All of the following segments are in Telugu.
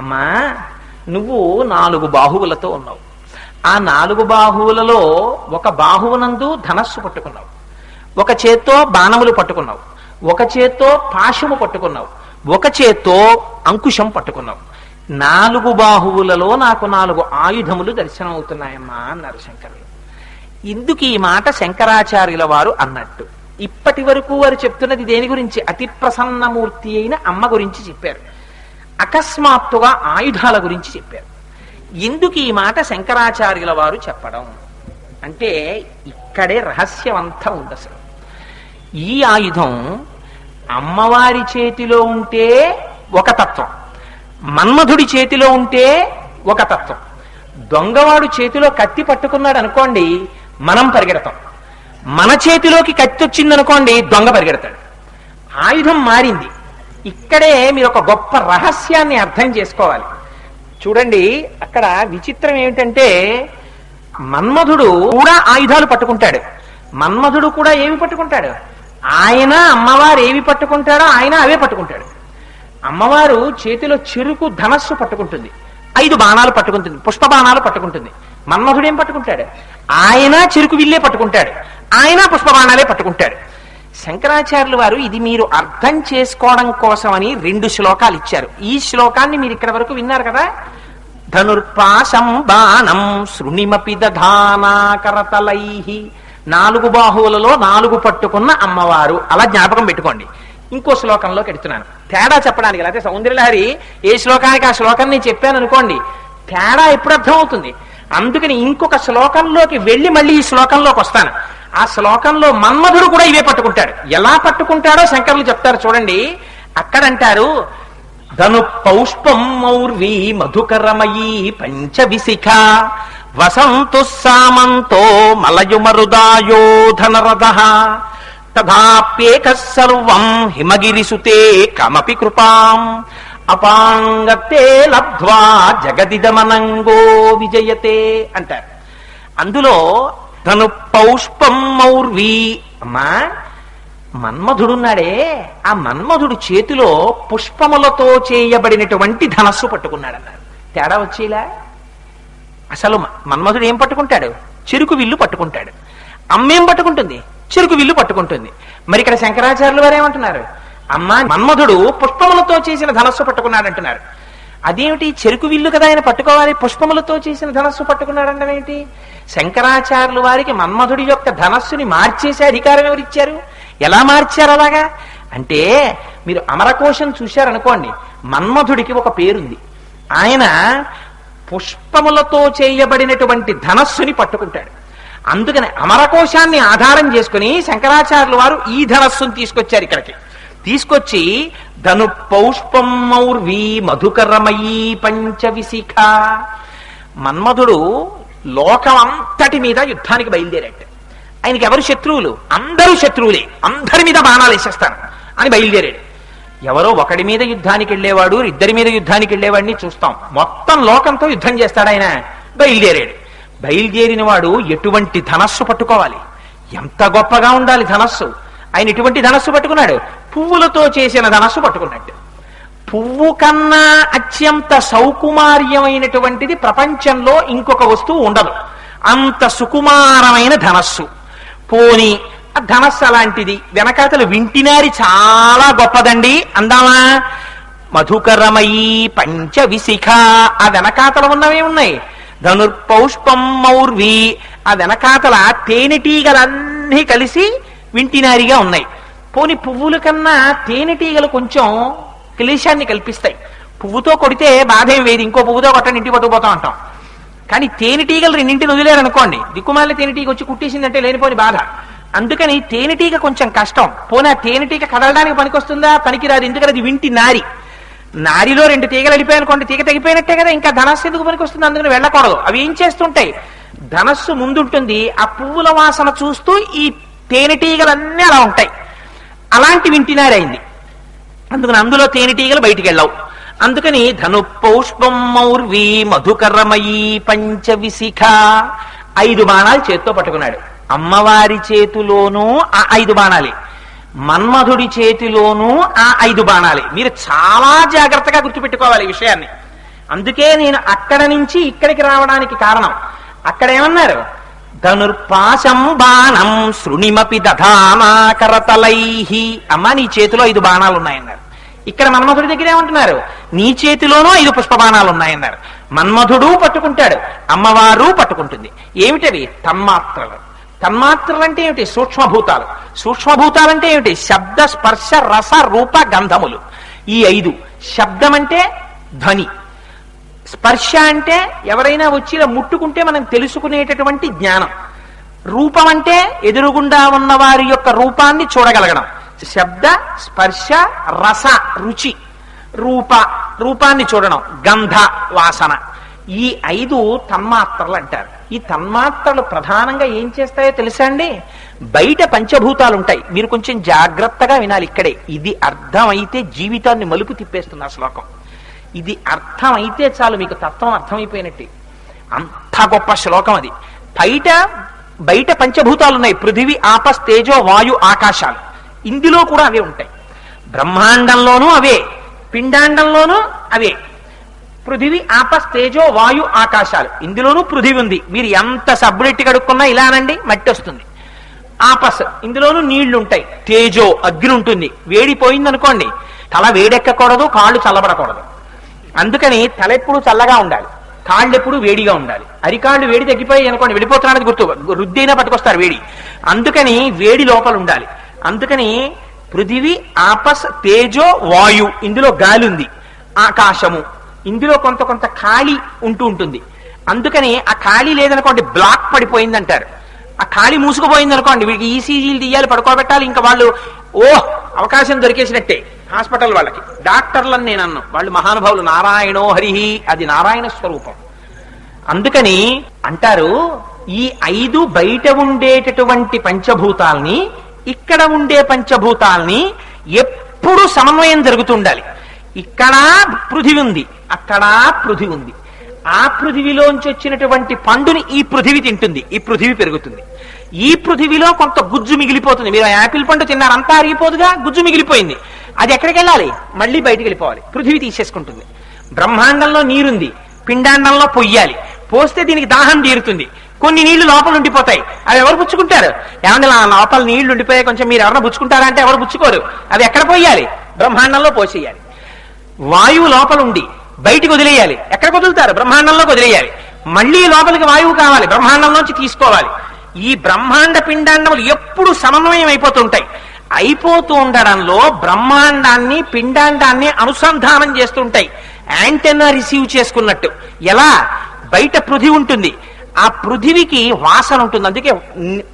అమ్మా నువ్వు నాలుగు బాహువులతో ఉన్నావు. ఆ నాలుగు బాహువులలో ఒక బాహువునందు ధనస్సు పట్టుకున్నావు. ఒక చేత్తో బాణములు పట్టుకున్నావు. ఒక చేత్తో పాశము పట్టుకున్నావు. ఒక చేత్తో అంకుశం పట్టుకున్నావు. నాలుగు బాహువులలో నాకు నాలుగు ఆయుధములు దర్శనం అవుతున్నాయమ్మా అన్నారు శంకరులు ఇందుకు ఈ మాట శంకరాచార్యుల వారు అన్నట్టు. ఇప్పటి వరకు వారు చెప్తున్నది దేని గురించి? అతి ప్రసన్నమూర్తి అయిన అమ్మ గురించి చెప్పారు. అకస్మాత్తుగా ఆయుధాల గురించి చెప్పారు. ఎందుకు ఈ మాట శంకరాచార్యుల వారు చెప్పడం. అంటే ఇక్కడే రహస్యం అంతా ఉంది అసలు ఈ ఆయుధం అమ్మవారి చేతిలో ఉంటే ఒక తత్వం. మన్మధుడి చేతిలో ఉంటే ఒక తత్వం. దొంగవాడు చేతిలో కత్తి పట్టుకున్నాడు అనుకోండి మనం పరిగెడతాం. మన చేతిలోకి కత్తి వచ్చిందనుకోండి దొంగ పరిగెడతాడు. ఆయుధం మారింది. ఇక్కడే మీరు ఒక గొప్ప రహస్యాన్ని అర్థం చేసుకోవాలి. చూడండి అక్కడ విచిత్రం ఏమిటంటే మన్మధుడు కూడా ఆయుధాలు పట్టుకుంటాడు. మన్మధుడు కూడా ఏమి పట్టుకుంటాడు? ఆయన అమ్మవారు ఏవి పట్టుకుంటాడో ఆయన అవే పట్టుకుంటాడు. అమ్మవారు చేతిలో చెరుకు ధనస్సు పట్టుకుంటుంది. ఐదు బాణాలు పట్టుకుంటుంది పుష్ప బాణాలు పట్టుకుంటుంది. మన్మధుడు ఏం పట్టుకుంటాడు? ఆయన చెరుకు విల్లే పట్టుకుంటాడు. ఆయన పుష్ప బాణాలే పట్టుకుంటాడు. శంకరాచార్యులు వారు ఇది మీరు అర్థం చేసుకోవడం కోసమని రెండు శ్లోకాలు ఇచ్చారు. ఈ శ్లోకాన్ని మీరు ఇక్కడ వరకు విన్నారు కదా? ధనుర్పాశం బాణం శృణిమపి దధానాకరతలై నాలుగు బాహువులలో నాలుగు పట్టుకున్న అమ్మవారు. అలా జ్ఞాపకం పెట్టుకోండి. ఇంకో శ్లోకంలోకి ఎడుతున్నాను తేడా చెప్పడానికి లేకపోతే సౌందర్యలహరి ఏ శ్లోకానికి ఆ శ్లోకం నేను చెప్పాను అనుకోండి. తేడా ఎప్పుడు అర్థమవుతుంది? అందుకని ఇంకొక శ్లోకంలోకి వెళ్ళి మళ్ళీ ఈ శ్లోకంలోకి వస్తాను. ఆ శ్లోకంలో మన్మధుడు కూడా ఇవే పట్టుకుంటాడు. ఎలా పట్టుకుంటాడో శంకరులు చెప్తారు చూడండి. అక్కడంటారు ధను పౌష్పం మౌర్వి మధుకరమయీ పంచవిశిఖ వసంతు సామంతో మలయుమరుదాయోధనరథ తదాప్యేక తథాప్యేక సర్వం హిమగిరిసుతే కమపి కృపాం అపాంగతే లబ్ధ్వా జగదిదమనంగో విజయతే అంటారు. అందులో తను పౌష్పం మౌర్వి అమ్మా మన్మధుడున్నాడే. ఆ మన్మధుడు చేతిలో పుష్పములతో చేయబడినటువంటి ధనస్సు పట్టుకున్నాడన్నారు. తేడా వచ్చేలా? అసలు మన్మధుడు ఏం పట్టుకుంటాడు? చెరుకు విల్లు పట్టుకుంటాడు. అమ్మేం పట్టుకుంటుంది? చెరుకు విల్లు పట్టుకుంటుంది. మరి ఇక్కడ శంకరాచార్యులు వారు ఏమంటున్నారు? అమ్మా మన్మధుడు పుష్పములతో చేసిన ధనస్సు పట్టుకున్నాడు అంటున్నారు అదేమిటి? చెరుకు విల్లు కదా ఆయన పట్టుకోవాలి పుష్పములతో చేసిన ధనస్సు పట్టుకున్నాడు ఏంటి? శంకరాచార్యులు వారికి మన్మధుడి యొక్క ధనస్సుని మార్చేసే అధికారం ఎవరిచ్చారు? ఎలా మార్చారు అలాగా? అంటే మీరు అమరకోశం చూశారనుకోండి మన్మధుడికి ఒక పేరుంది. ఆయన పుష్పములతో చేయబడినటువంటి ధనస్సుని పట్టుకుంటాడు. అందుకని అమరకోశాన్ని ఆధారం చేసుకుని శంకరాచార్యులు వారు ఈ ధనస్సుని తీసుకొచ్చారు ఇక్కడికి. తీసుకొచ్చి ధను పౌష్పం మధుకరమయీ పంచవిశిఖ. మన్మధుడు లోకం అంతటి మీద యుద్ధానికి బయలుదేరాడు. ఆయనకి ఎవరు శత్రువులు? అందరూ శత్రువులే. అందరి మీద బాణాలు వేసేస్తాను అని బయలుదేరాడు. ఎవరో ఒకడి మీద యుద్ధానికి వెళ్ళేవాడు ఇద్దరి మీద యుద్ధానికి వెళ్ళేవాడిని చూస్తాం. మొత్తం లోకంతో యుద్ధం చేస్తాడు ఆయన. బయలుదేరాడు. బయలుదేరిన వాడు ఎటువంటి ధనస్సు పట్టుకోవాలి? ఎంత గొప్పగా ఉండాలి ధనస్సు? ఆయన ఎటువంటి ధనస్సు పట్టుకున్నాడు? పువ్వులతో చేసిన ధనస్సు పట్టుకున్నట్టు. పువ్వు కన్నా అత్యంత సౌకుమార్యమైనటువంటిది ప్రపంచంలో ఇంకొక వస్తువు ఉండదు. అంత సుకుమారమైన ధనస్సు. పోని ఆ ధనస్సు అలాంటిది వెనకాతలు వింటినారి చాలా గొప్పదండి. అందామా? మధుకరమయీ పంచ విశిఖ ఆ వెనకాతల ఉన్నవే ఉన్నాయి. ధనుర్పౌష్పం మౌర్వి. ఆ వెనకాతల తేనెటీగలన్నీ కలిసి వింటినారిగా ఉన్నాయి. పోని పువ్వుల కన్నా తేనెటీగలు కొంచెం క్లేశాన్ని కల్పిస్తాయి. పువ్వుతో కొడితే బాధ ఏం వేది ఇంకో పువ్వుతో కొట్టని ఇంటికి పట్టుకుపోతాం అంటాం. కానీ తేనెటీగలు రెండింటిని వదిలేరనుకోండి దిక్కుమాల తేనెటీగ వచ్చి కుట్టేసిందంటే లేనిపోని బాధ. అందుకని తేనెటీగ కొంచెం కష్టం. పోనీ ఆ తేనెటీగ కదలడానికి పనికొస్తుందా? పనికిరాదు. ఎందుకంటే అది వింటి నారి. నారిలో రెండు తీగలు అడిపోయానుకోండి తీగ తెగిపోయినట్టే కదా. ఇంకా ధనస్సు ఎందుకు పనికొస్తుంది? అందుకని వెళ్ళకూడదు. అవి ఏం చేస్తుంటాయి? ధనస్సు ముందుంటుంది. ఆ పువ్వుల వాసన చూస్తూ ఈ తేనెటీగలన్నీ అలా ఉంటాయి. అలాంటి వింటినారైంది అందుకని అందులో తేనెటీగలు బయటికి వెళ్ళవు అందుకని ధను పౌష్పం మౌర్వి మధుకరమయీ పంచవిశిఖ ఐదు బాణాలు చేత్తో పట్టుకున్నాడు. అమ్మవారి చేతిలోనూ ఆ ఐదు బాణాలే. మన్మధుడి చేతిలోనూ ఆ ఐదు బాణాలే. మీరు చాలా జాగ్రత్తగా గుర్తుపెట్టుకోవాలి ఈ విషయాన్ని. అందుకే నేను అక్కడ నుంచి ఇక్కడికి రావడానికి కారణం. అక్కడ ఏమన్నారు? ధనుర్పాశం బాణం శృణిమపి దధానాకరతలై అమ్మ నీ చేతిలో ఐదు బాణాలు ఉన్నాయన్నారు ఇక్కడ మన్మధుడి దగ్గర ఏమంటున్నారు? నీ చేతిలోనూ ఐదు పుష్ప బాణాలు ఉన్నాయన్నారు మన్మధుడు పట్టుకుంటాడు అమ్మవారు పట్టుకుంటుంది. ఏమిటవి? తన్మాత్రలు. తన్మాత్రలు అంటే ఏమిటి? సూక్ష్మభూతాలు. సూక్ష్మభూతాలు అంటే ఏమిటి? శబ్ద స్పర్శ రస రూప గంధములు. ఈ ఐదు. శబ్దం అంటే ధ్వని. స్పర్శ అంటే ఎవరైనా వచ్చి ఇలా ముట్టుకుంటే మనం తెలుసుకునేటటువంటి జ్ఞానం. రూపం అంటే ఎదురుగుండా ఉన్న వారి యొక్క రూపాన్ని చూడగలగడం. శబ్ద స్పర్శ రస రుచి. రూప రూపాన్ని చూడడం. గంధ వాసన. ఈ ఐదు తన్మాత్రలు అంటారు. ఈ తన్మాత్రలు ప్రధానంగా ఏం చేస్తాయో తెలుసా అండి? బయట పంచభూతాలు ఉంటాయి. మీరు కొంచెం జాగ్రత్తగా వినాలి ఇక్కడే. ఇది అర్థమైతే జీవితాన్ని మలుపు తిప్పేస్తుంది ఆ శ్లోకం. ఇది అర్థమైతే చాలు మీకు తత్వం అర్థమైపోయినట్టే. అంత గొప్ప శ్లోకం అది. బయట బయట పంచభూతాలు ఉన్నాయి పృథివీ ఆపస్ తేజో వాయు ఆకాశాలు. ఇందులో కూడా అవే ఉంటాయి. బ్రహ్మాండంలోనూ అవే. పిండాండంలోనూ అవే. పృథివీ ఆపస్ తేజో వాయు ఆకాశాలు. ఇందులోనూ పృథివీ ఉంది. మీరు ఎంత సబ్బులెట్టి కడుక్కున్నా ఇలానండి మట్టి వస్తుంది. ఆపస్ ఇందులోనూ నీళ్ళు ఉంటాయి. తేజో అగ్ని ఉంటుంది. వేడిపోయింది అనుకోండి తల వేడెక్కకూడదు కాళ్ళు చల్లబడకూడదు. అందుకని తల ఎప్పుడు చల్లగా ఉండాలి. కాళ్ళు ఎప్పుడు వేడిగా ఉండాలి. అరికాళ్ళు వేడి తగ్గిపోయి అనుకోండి వెళ్ళిపోతున్నది గుర్తు. రుద్దైనా పట్టుకొస్తారు వేడి. అందుకని వేడి లోపల ఉండాలి. అందుకని పృథివీ ఆపస్ తేజో వాయు ఇందులో గాలి ఉంది. ఆకాశము. ఇందులో కొంత కొంత ఖాళీ ఉంటూ ఉంటుంది. అందుకని ఆ ఖాళీ లేదనుకోండి బ్లాక్ పడిపోయింది అంటారు ఆ ఖాళీ మూసుకుపోయింది అనుకోండి వీడికి ఈసీజీలు తీయాలి పడుకోబెట్టాలి ఇంకా వాళ్ళు ఓ అవకాశం దొరికేసినట్టే. హాస్పిటల్ వాళ్ళకి. డాక్టర్లని నేను అన్నాను వాళ్ళు మహానుభావులు నారాయణో హరిహి. అది నారాయణ స్వరూపం. అందుకని అంటారు ఈ ఐదు బయట ఉండేటటువంటి పంచభూతాల్ని ఇక్కడ ఉండే పంచభూతాల్ని ఎప్పుడు సమన్వయం జరుగుతుండాలి. ఇక్కడ పృథివి ఉంది అక్కడ పృథివి ఉంది. ఆ పృథివిలోంచి వచ్చినటువంటి పండుని ఈ పృథివి తింటుంది ఈ పృథివి పెరుగుతుంది. ఈ పృథివిలో కొంత గుజ్జు మిగిలిపోతుంది. మీరు యాపిల్ పండు తిన్నారంతా అరిగిపోదుగా గుజ్జు మిగిలిపోయింది. అది ఎక్కడికి వెళ్ళాలి? మళ్ళీ బయటికి వెళ్ళిపోవాలి. పృథివి తీసేసుకుంటుంది. బ్రహ్మాండంలో నీరుంది. పిండాండంలో పొయ్యాలి. పోస్తే దీనికి దాహం తీరుతుంది. కొన్ని నీళ్ళు లోపల ఉండిపోతాయి. అవి ఎవరు పుచ్చుకుంటారు? ఏమన్నా లోపల నీళ్ళు ఉండిపోయాయి. కొంచెం మీరు ఎవరైనా పుచ్చుకుంటారా అంటే ఎవరు పుచ్చుకోరు. అవి ఎక్కడ పోయాలి? బ్రహ్మాండంలో పోసేయాలి. వాయువు లోపల ఉండి బయటికి వదిలేయాలి. ఎక్కడ వదులుతారు? బ్రహ్మాండంలోకి వదిలేయాలి. మళ్ళీ లోపలికి వాయువు కావాలి. బ్రహ్మాండంలోంచి తీసుకోవాలి. ఈ బ్రహ్మాండ పిండాండములు ఎప్పుడు సమన్వయం అయిపోతుంటాయి. అయిపోతూ ఉండడంలో బ్రహ్మాండాన్ని పిండాండాన్ని అనుసంధానం చేస్తుంటాయి. యాంటెన్నా రిసీవ్ చేసుకున్నట్టు. ఎలా? బయట పృథివి ఉంటుంది. ఆ పృథివికి వాసన ఉంటుంది. అందుకే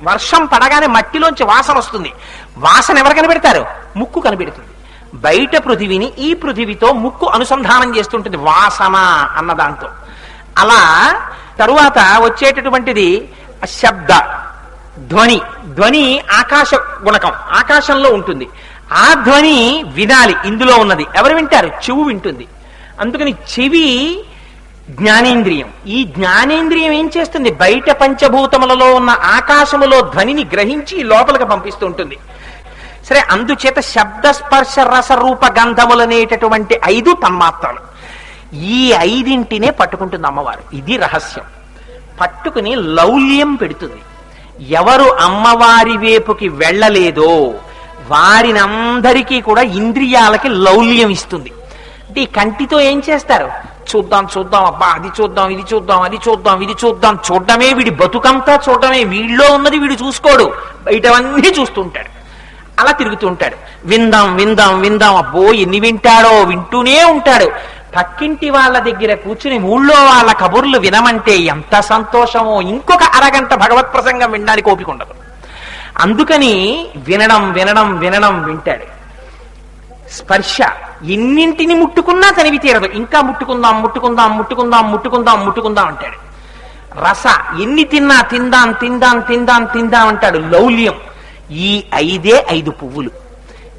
వర్షం పడగానే మట్టిలోంచి వాసన వస్తుంది. వాసన ఎవరు కనిపెడతారు? ముక్కు కనిపెడుతుంది. బయట పృథివిని ఈ పృథివితో ముక్కు అనుసంధానం చేస్తుంటుంది. వాసన అన్న దాంతో. అలా తరువాత వచ్చేటటువంటిది శబ్ద ధ్వని. ధ్వని ఆకాశ గుణకం ఆకాశంలో ఉంటుంది. ఆ ధ్వని వినాలి ఇందులో ఉన్నది. ఎవరు వింటారు? చెవు వింటుంది. అందుకని చెవి జ్ఞానేంద్రియం. ఈ జ్ఞానేంద్రియం ఏం చేస్తుంది? బయట పంచభూతములలో ఉన్న ఆకాశములో ధ్వనిని గ్రహించి లోపలికి పంపిస్తూ ఉంటుంది. సరే అందుచేత శబ్ద స్పర్శ రస రూప గంధములనేటటువంటి ఐదు తన్మాత్రలు. ఈ ఐదింటినే పట్టుకుంటుంది అమ్మవారు. ఇది రహస్యం. పట్టుకుని లౌల్యం పెడుతుంది. ఎవరు అమ్మవారి వైపుకి వెళ్ళలేదో వారినందరికీ కూడా ఇంద్రియాలకి లౌల్యం ఇస్తుంది. అంటే ఈ కంటితో ఏం చేస్తారు? చూద్దాం చూద్దాం అబ్బా అది చూద్దాం ఇది చూద్దాం అది చూద్దాం ఇది చూద్దాం చూడడమే వీడి బతుకంతా చూడడమే వీడిలో ఉన్నది వీడు చూసుకోడు. బయటవన్నీ చూస్తుంటాడు. అలా తిరుగుతూ ఉంటాడు. విందాం విందాం విందాం అబ్బో ఎన్ని వింటాడో వింటూనే ఉంటాడు. పక్కింటి వాళ్ళ దగ్గర కూర్చుని ఊళ్ళో వాళ్ళ కబుర్లు వినమంటే ఎంత సంతోషమో ఇంకొక అరగంట భగవత్ ప్రసంగం వినడానికి ఓపిక ఉండదు. అందుకని వినడం వినడం వినడం వింటాడు. స్పర్శ ఎన్నింటిని ముట్టుకున్నా తనివి తీరదు. ఇంకా ముట్టుకుందాం ముట్టుకుందాం ముట్టుకుందాం ముట్టుకుందాం ముట్టుకుందాం అంటాడు. రస ఎన్ని తిన్నా తిందాం తిందాం తిందాం తిందాం అంటాడు. లౌల్యం. ఈ ఐదే ఐదు పువ్వులు.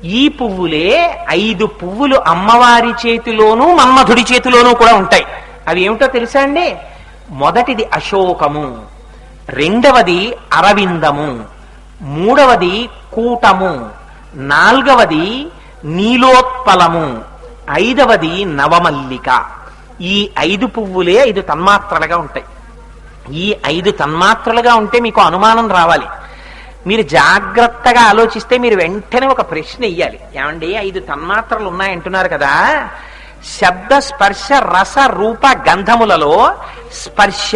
ఈ పువ్వులే ఐదు పువ్వులు అమ్మవారి చేతిలోనూ మన్మధుడి చేతిలోనూ కూడా ఉంటాయి. అవి ఏమిటో తెలుసా అండి? మొదటిది అశోకము రెండవది అరవిందము మూడవది కూటము నాల్గవది నీలోత్పలము ఐదవది నవమల్లిక. ఈ ఐదు పువ్వులే ఐదు తన్మాత్రలుగా ఉంటాయి. ఈ ఐదు తన్మాత్రలుగా ఉంటే మీకు అనుమానం రావాలి. మీరు జాగ్రత్తగా ఆలోచిస్తే మీరు వెంటనే ఒక ప్రశ్న ఇయ్యాలి. ఏమండి ఐదు తన్మాత్రలు ఉన్నాయంటున్నారు కదా. శబ్ద స్పర్శ రస రూప గంధములలో స్పర్శ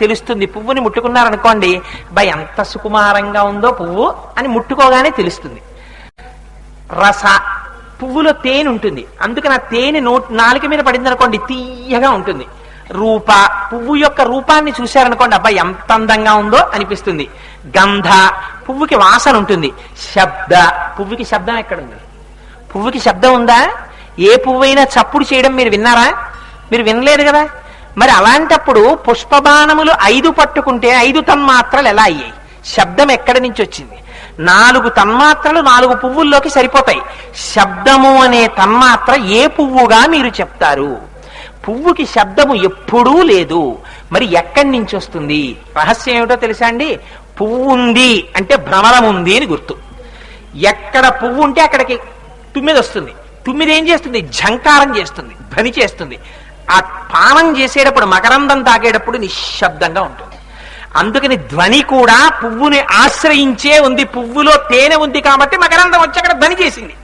తెలుస్తుంది. పువ్వుని ముట్టుకున్నారనుకోండి బా ఎంత సుకుమారంగా ఉందో పువ్వు అని ముట్టుకోగానే తెలుస్తుంది. రస పువ్వులో తేనె ఉంటుంది. అందుకని ఆ తేనె నో నాలుక మీద పడింది అనుకోండి తీయగా ఉంటుంది. రూప పువ్వు యొక్క రూపాన్ని చూశారనుకోండి అబ్బాయి ఎంత అందంగా ఉందో అనిపిస్తుంది. గంధ పువ్వుకి వాసన ఉంటుంది. శబ్ద. పువ్వుకి శబ్దం ఎక్కడుంది? పువ్వుకి శబ్దం ఉందా? ఏ పువ్వైనా చప్పుడు చేయడం మీరు విన్నారా? మీరు వినలేదు కదా? మరి అలాంటప్పుడు పుష్పబాణములు ఐదు పట్టుకుంటే ఐదు తన్మాత్రలు ఎలా అయ్యాయి? శబ్దం ఎక్కడి నుంచి వచ్చింది? నాలుగు తన్మాత్రలు నాలుగు పువ్వుల్లోకి సరిపోతాయి. శబ్దము అనే తన్మాత్ర ఏ పువ్వుగా మీరు చెప్తారు? పువ్వుకి శబ్దము ఎప్పుడూ లేదు. మరి ఎక్కడి నుంచి వస్తుంది? రహస్యం ఏమిటో తెలుసా అండి? పువ్వు ఉంది అంటే భ్రమరం ఉంది అని గుర్తు. ఎక్కడ పువ్వు ఉంటే అక్కడికి తుమ్మిది వస్తుంది తుమ్మిది ఏం చేస్తుంది? ఝంకారం చేస్తుంది ధ్వని చేస్తుంది. ఆ పానం చేసేటప్పుడు మకరందం తాగేటప్పుడు నిశ్శబ్దంగా ఉంటుంది. అందుకని ధ్వని కూడా పువ్వుని ఆశ్రయించే ఉంది. పువ్వులో తేనె ఉంది కాబట్టి మకరందం వచ్చి అక్కడ ధ్వని చేసింది.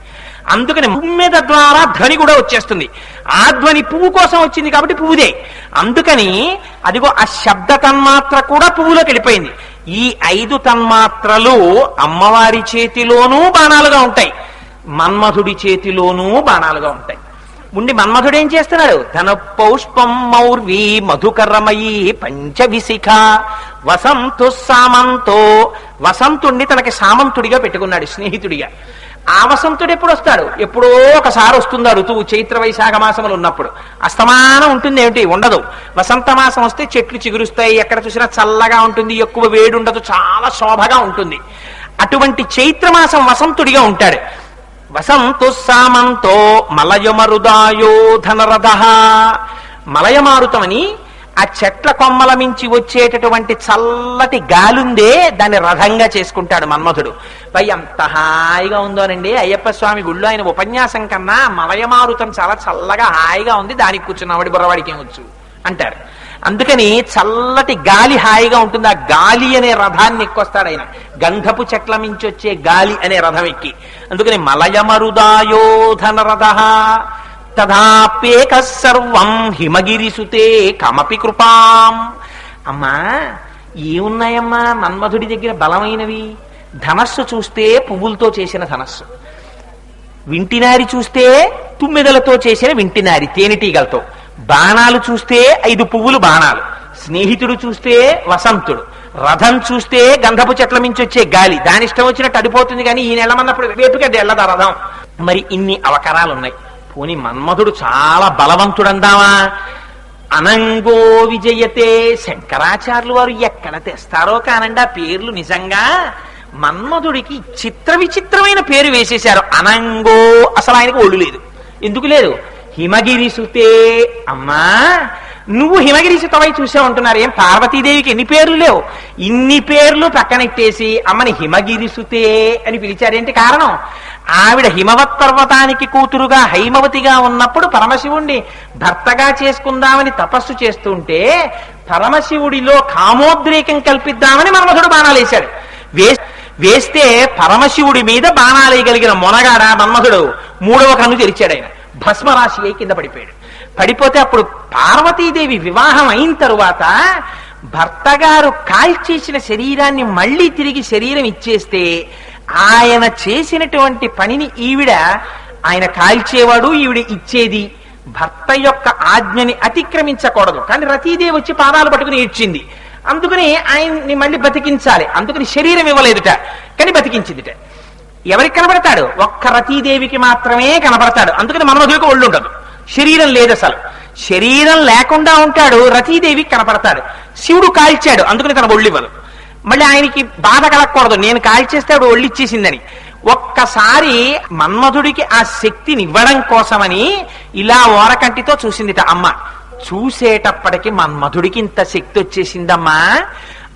అందుకని మీద ద్వారా ధ్వని కూడా వచ్చేస్తుంది. ఆ ధ్వని పువ్వు కోసం వచ్చింది కాబట్టి పువ్వుదే. అందుకని అదిగో ఆ శబ్ద తన్మాత్ర కూడా పువ్వులోకి వెళ్ళిపోయింది. ఈ ఐదు తన్మాత్రలు అమ్మవారి చేతిలోనూ బాణాలుగా ఉంటాయి. మన్మధుడి చేతిలోనూ బాణాలుగా ఉంటాయి. ఉండి మన్మధుడు ఏం చేస్తున్నాడు? ధన పౌష్పం మౌర్వి మధుకరమయి పంచవిశిఖ. వసంతు సామంతో వసంతుణ్ణి తనకి సామంతుడిగా పెట్టుకున్నాడు స్నేహితుడిగా. ఆ వసంతుడు ఎప్పుడు వస్తాడు? ఎప్పుడో ఒకసారి వస్తుంది ఋతువు చైత్ర వైశాఖ మాసములు ఉన్నప్పుడు. అస్తమానం ఉంటుంది ఏమిటి? ఉండదు. వసంత మాసం వస్తే చెట్లు చిగురుస్తాయి ఎక్కడ చూసినా చల్లగా ఉంటుంది ఎక్కువ వేడి ఉండదు చాలా శోభగా ఉంటుంది. అటువంటి చైత్రమాసం వసంతుడిగా ఉంటాడు. వసంతు సామంతో మలయమరుదాయో ధనరథ. మలయమారుతమని ఆ చెట్ల కొమ్మల మించి వచ్చేటటువంటి చల్లటి గాలుందే దాన్ని రథంగా చేసుకుంటాడు మన్మధుడు. పై ఎంత హాయిగా ఉందోనండి. అయ్యప్ప స్వామి గుళ్ళు ఆయన ఉపన్యాసం కన్నా మలయమారుతం చాలా చల్లగా హాయిగా ఉంది. దానికి కూర్చున్నవాడి బుర్రవాడికి ఏమొచ్చు అంటారు. అందుకని చల్లటి గాలి హాయిగా ఉంటుంది. ఆ గాలి అనే రథాన్ని ఎక్కొస్తాడు ఆయన. గంధపు చెట్ల మించి వచ్చే గాలి అనే రథం ఎక్కి. అందుకని మలయమరుదాయోధన రథ. తదాప్యేక సర్వం హిమగిరిసుతే కమపి కృపాం. అమ్మా ఏమున్నాయమ్మా? మన్మధుడి దగ్గర బలమైనవి. ధనస్సు చూస్తే పువ్వులతో చేసిన ధనస్సు. వింటినారి చూస్తే తుమ్మెదలతో చేసిన వింటినారి తేనెటీగలతో బాణాలు చూస్తే ఐదు పువ్వులు బాణాలు. స్నేహితుడు చూస్తే వసంతుడు. రథం చూస్తే గంధపు చెట్ల మించి వచ్చే గాలి. దాని ఇష్టం వచ్చినట్టు అడిపోతుంది కానీ ఈ నెలమన్నప్పుడు వేపుకి వెళ్ళదా రథం? మరి ఇన్ని అవకరాలు ఉన్నాయి పోని మన్మధుడు చాలా బలవంతుడందామా? అనంగో విజయతే శంకరాచార్యులు వారు ఎక్కడ తెస్తారో కానండి ఆ పేర్లు నిజంగా మన్మధుడికి చిత్ర విచిత్రమైన పేరు వేసేశారు. అనంగో అసలు ఆయనకు ఒళ్ళు లేదు. ఎందుకు లేదు? హిమగిరి సుతే అమ్మా నువ్వు హిమగిరి సుతమై చూసే ఉంటున్నారు ఏం పార్వతీదేవికి ఎన్ని పేర్లు లేవు? ఇన్ని పేర్లు పక్కనెట్టేసి అమ్మని హిమగిరి సుతే అని పిలిచారేంటి కారణం? ఆవిడ హిమవత్ పర్వతానికి కూతురుగా హైమవతిగా ఉన్నప్పుడు పరమశివుణ్ణి భర్తగా చేసుకుందామని తపస్సు చేస్తుంటే పరమశివుడిలో కామోద్రేకం కల్పిద్దామని మన్మధుడు బాణాలేశాడు. వే వేస్తే పరమశివుడి మీద బాణాలేయగలిగిన మొనగాడ మన్మధుడు మూడవ కన్ను తెరిచాడు ఆయన. భస్మరాశి అయి కింద పడిపోయాడు. పడిపోతే అప్పుడు పార్వతీదేవి వివాహం అయిన తరువాత భర్తగారు కాల్చేసిన శరీరాన్ని మళ్ళీ తిరిగి శరీరం ఇచ్చేస్తే ఆయన చేసినటువంటి పనిని ఈవిడ ఆయన కాల్చేవాడు ఈవిడ ఇచ్చేది. భర్త యొక్క ఆజ్ఞని అతిక్రమించకూడదు. కానీ రతీదేవి వచ్చి పాదాలు పట్టుకుని ఇచ్చింది అందుకని ఆయన్ని మళ్ళీ బతికించాలి. అందుకని శరీరం ఇవ్వలేదుట. కానీ బతికించిందిట. ఎవరికి కనబడతాడు? ఒక్క రతీదేవికి మాత్రమే కనబడతాడు. అందుకని మన్మధుడికి ఒళ్ళు ఉండదు. శరీరం లేదు అసలు. శరీరం లేకుండా ఉంటాడు రతీదేవికి కనపడతాడు. శివుడు కాల్చాడు. అందుకని తన ఒళ్ళు ఇవ్వదు. మళ్ళీ ఆయనకి బాధ కలగకూడదు. నేను కాల్చేస్తే ఆవిడ ఒళ్ళు ఒక్కసారి మన్మధుడికి ఆ శక్తిని ఇవ్వడం కోసమని ఇలా ఓరకంటితో చూసిందిట అమ్మ. చూసేటప్పటికి మన్మధుడికి ఇంత శక్తి వచ్చేసిందమ్మా.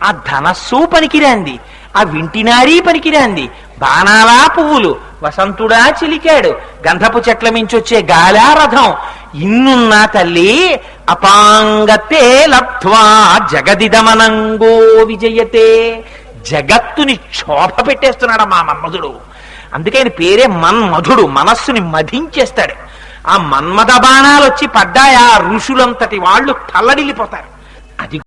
ఆ ధనస్సు పనికిరాంది. ఆ వింటినారీ పనికిరాంది. బాణాలా పువ్వులు వసంతుడా చిలికాడు గంధపు చెట్ల మించి వచ్చే గాలా రథం ఇన్నున్నా తల్లి అపాంగతే లబ్ధ్వా జగదిదమనంగో విజయతే. జగత్తుని క్షోభ పెట్టేస్తున్నాడు మా మన్మధుడు. అందుకే ఆయన పేరే మన్మధుడు మనస్సుని మధించేస్తాడు. ఆ మన్మథ బాణాలు వచ్చి పడ్డాయా ఋషులంతటి వాళ్ళు తల్లడిల్లిపోతారు.